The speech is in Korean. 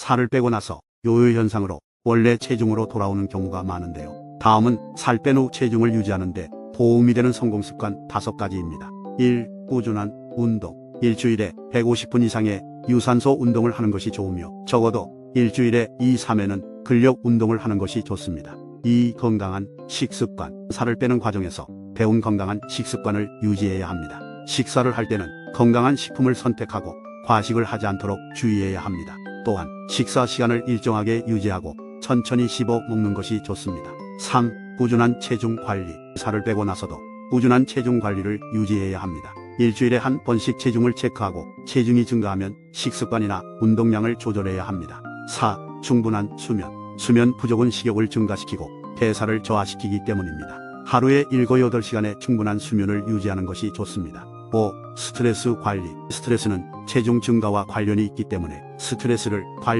살을 빼고 나서 요요 현상으로 원래 체중으로 돌아오는 경우가 많은데요. 다음은 살 뺀 후 체중을 유지하는데 도움이 되는 성공 습관 다섯 가지입니다. 1. 꾸준한 운동. 일주일에 150분 이상의 유산소 운동을 하는 것이 좋으며 적어도 일주일에 2, 3회는 근력 운동을 하는 것이 좋습니다. 2. 건강한 식습관. 살을 빼는 과정에서 배운 건강한 식습관을 유지해야 합니다. 식사를 할 때는 건강한 식품을 선택하고 과식을 하지 않도록 주의해야 합니다. 또한 식사 시간을 일정하게 유지하고 천천히 씹어 먹는 것이 좋습니다. 3. 꾸준한 체중 관리. 살을 빼고 나서도 꾸준한 체중 관리를 유지해야 합니다. 일주일에 한 번씩 체중을 체크하고 체중이 증가하면 식습관이나 운동량을 조절해야 합니다. 4. 충분한 수면. 수면 부족은 식욕을 증가시키고 대사를 저하시키기 때문입니다. 하루에 7, 8시간의 충분한 수면을 유지하는 것이 좋습니다. 5. 스트레스 관리. 스트레스는 체중 증가와 관련이 있기 때문에 스트레스를 관리